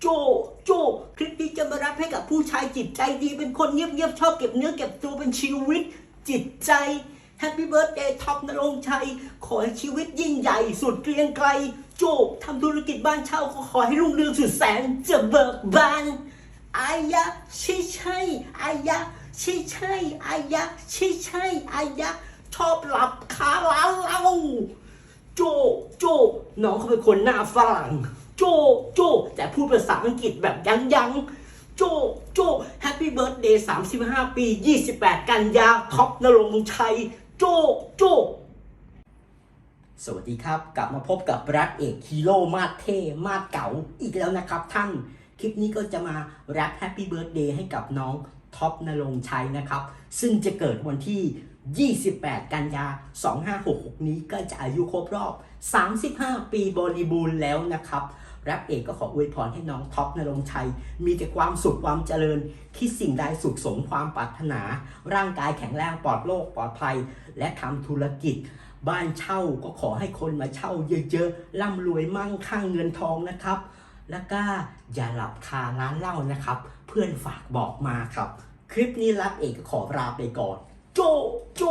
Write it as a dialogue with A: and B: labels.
A: โจ โจ คลิปนี้จะมารับให้กับผู้ชายจิตใจดี เป็นคนเงียบๆชอบเก็บเนื้อเก็บตัวเป็นชีวิตจิตใจแฮปปี้เบิร์ดเดย์ท็อปนรงชัย ขอให้ชีวิตยิ่งใหญ่สุดเกรียงไกล โจทำธุรกิจบ้านเช่าก็ขอให้รุ่งเรืองสุดแสนจะเบิกบานอายะใช่ใช่อายะใช่ใช่อายะใช่ใช่อายะชอบหลับคาร้านเรา โจ โจ น้องเขาเป็นคนหน้าฝรั่ง โจโจแต่พูดภาษาอังกฤษแบบยังยังโจโจแฮปปี้เบิร์ดเดย์35ปี28กันยาท็อปนรงชัย โจโจสวัสดีครับ กลับมาพบกับรักเอกฮีโร่มาดเท่มาดเก๋าอีกแล้วนะครับท่าน คลิปนี้ก็จะมาแรปแฮปปี้เบิร์ดเดย์ให้กับน้องท็อปนรงชัยนะครับ ซึ่งจะเกิดวันที่ 28 กันยา 2566 นี้ก็จะอายุครบรอบ 35 ปีบริบูรณ์แล้วนะครับ แรปเอกก็ขออวยพรให้น้องท็อปนรงชัย มีแต่ความสุขความเจริญ คิดสิ่งใดสุขสมความปรารถนา ร่างกายแข็งแรงปลอดโรคปลอดภัย และทำธุรกิจ บ้านเช่าก็ขอให้คนมาเช่าเยอะๆร่ำรวยมั่งคั่งเงินทองนะครับ แล้วก็อย่าหลับคาร้านเหล้านะครับ เพื่อนฝากบอกมาครับ คลิปนี้รับเอกขอลาไปก่อน โจโจ